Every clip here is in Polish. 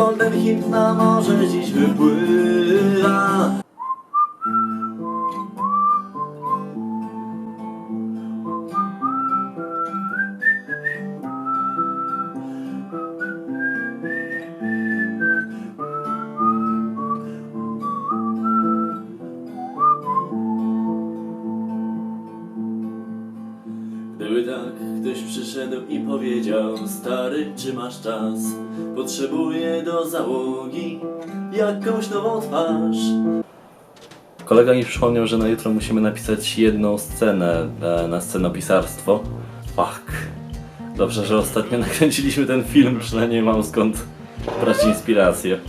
Golden hit na morze dziś wypływa Gdyby tak ktoś przyszedł i powiedział Stary, czy masz czas? Potrzebuję do załogi jakąś nową twarz. Kolega mi przypomniał, że na jutro musimy napisać jedną scenę e, na scenopisarstwo. Fuck. Dobrze, że ostatnio nakręciliśmy ten film, przynajmniej mam skąd brać inspirację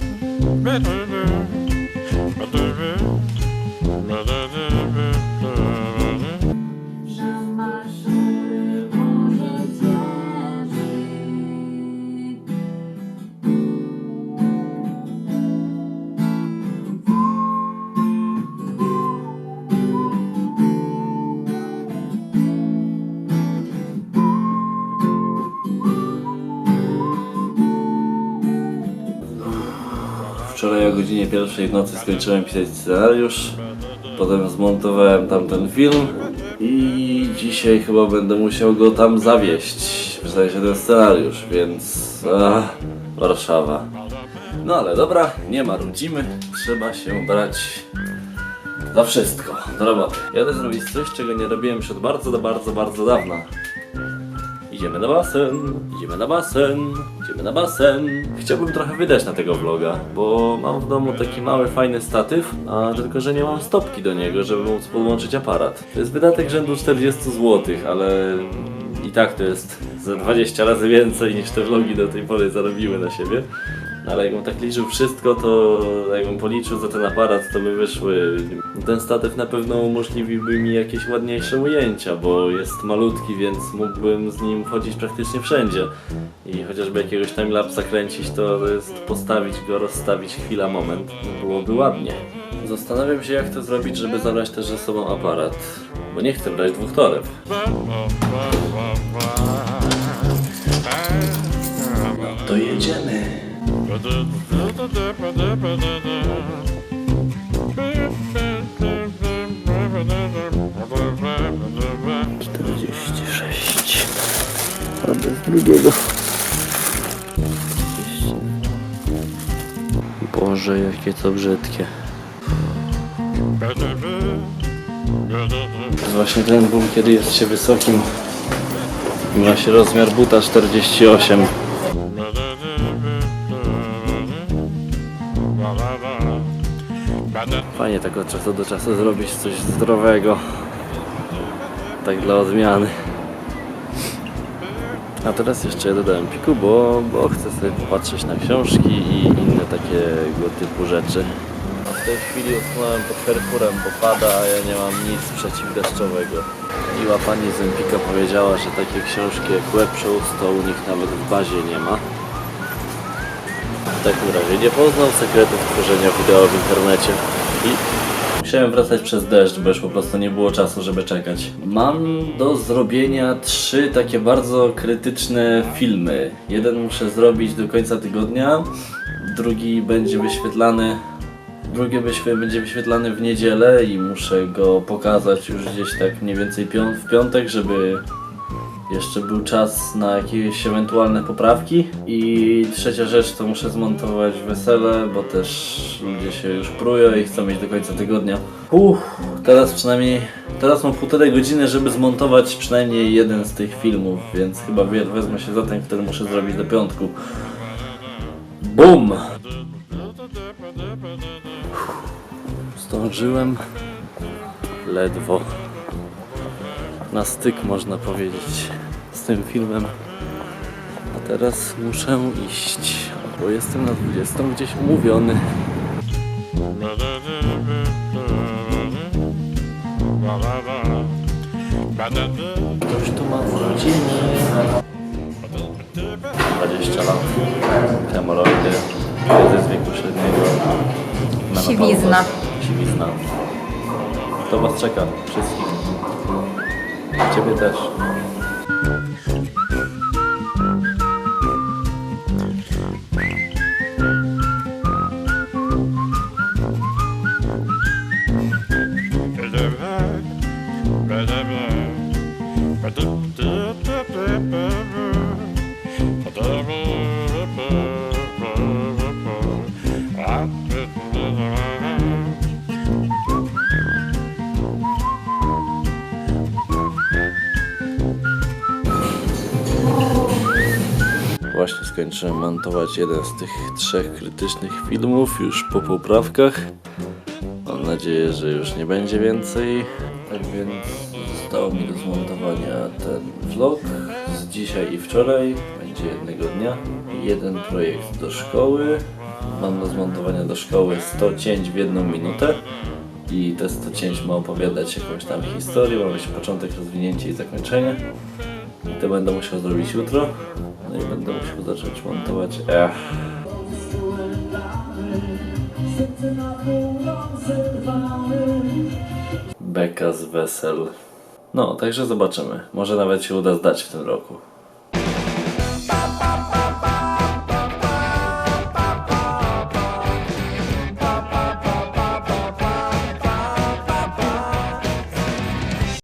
Wczoraj o godzinie pierwszej w nocy skończyłem pisać scenariusz, potem zmontowałem tamten film i dzisiaj chyba będę musiał go tam zawieść, w sensie ten scenariusz, więc Warszawa. No ale dobra, nie marudzimy, trzeba się brać za wszystko, do roboty. Jadę zrobić coś, czego nie robiłem już od bardzo, bardzo, bardzo dawna. Idziemy na basen, idziemy na basen, idziemy na basen. Chciałbym trochę wydać na tego vloga, bo mam w domu taki mały, fajny statyw, a tylko, że nie mam stopki do niego, żeby móc podłączyć aparat. To jest wydatek rzędu 40 zł, ale i tak to jest za 20 razy więcej niż te vlogi do tej pory zarobiły na siebie. No ale jakbym tak liczył wszystko, to jakbym policzył za ten aparat, to by wyszły. Ten statyw na pewno umożliwiłby mi jakieś ładniejsze ujęcia, bo jest malutki, więc mógłbym z nim chodzić praktycznie wszędzie. I chociażby jakiegoś timelapsa kręcić, to jest postawić go, rozstawić chwila, moment, byłoby ładnie. Zastanawiam się, jak to zrobić, żeby zabrać też ze sobą aparat, bo nie chcę brać dwóch torew. To jedziemy. Czterdzieści sześć. A bez drugiego. Boże, jakie to brzydkie. To jest właśnie ten ból, kiedy jest się wysokim i ma się rozmiar buta 48. Fajnie tak od czasu do czasu zrobić coś zdrowego. Tak dla odmiany. A teraz jeszcze jadę do Empiku, bo, bo chcę sobie popatrzeć na książki i inne takiego typu rzeczy. W tej chwili utknąłem pod Carrefourem, bo pada, a ja nie mam nic przeciwdeszczowego. Miła pani z powiedziała, że takie książki jak Webshows to u nich nawet w bazie nie ma. W takim razie nie poznał sekretów tworzenia wideo w internecie i musiałem wracać przez deszcz, bo już po prostu nie było czasu, żeby czekać. Mam do zrobienia trzy takie bardzo krytyczne filmy. Jeden muszę zrobić do końca tygodnia, drugi będzie wyświetlany Drugi wyświe- będzie wyświetlany w niedzielę i muszę go pokazać już gdzieś tak mniej więcej pią- w piątek, żeby jeszcze był czas na jakieś ewentualne poprawki. I trzecia rzecz to muszę zmontować wesele, bo też ludzie się już prują i chcą mieć do końca tygodnia. Uff, teraz przynajmniej, teraz mam półtorej godziny, żeby zmontować przynajmniej jeden z tych filmów, więc chyba wezmę się za ten, który muszę zrobić do piątku. BUM! Zdążyłem ledwo na styk, można powiedzieć, z tym filmem. A teraz muszę iść, bo jestem na 20 gdzieś umówiony. Ktoś tu ma urodziny. 20 lat. Hemoroidy. Kryzys wieku średniego. Siwizna. Siwizna. To was czeka. Wszystkich. Ciebie też. Właśnie skończyłem montować jeden z tych trzech krytycznych filmów, już po poprawkach. Mam nadzieję, że już nie będzie więcej. Tak więc zostało mi do zmontowania ten vlog z dzisiaj i wczoraj. Będzie jednego dnia. Jeden projekt do szkoły. Mam do zmontowania do szkoły 100 cięć w jedną minutę. I te 100 cięć ma opowiadać jakąś tam historię, ma być początek, rozwinięcie i zakończenie. I to będę musiał zrobić jutro. No i będę musiał zacząć montować. Ech. Beka z wesel. No, także zobaczymy. Może nawet się uda zdać w tym roku.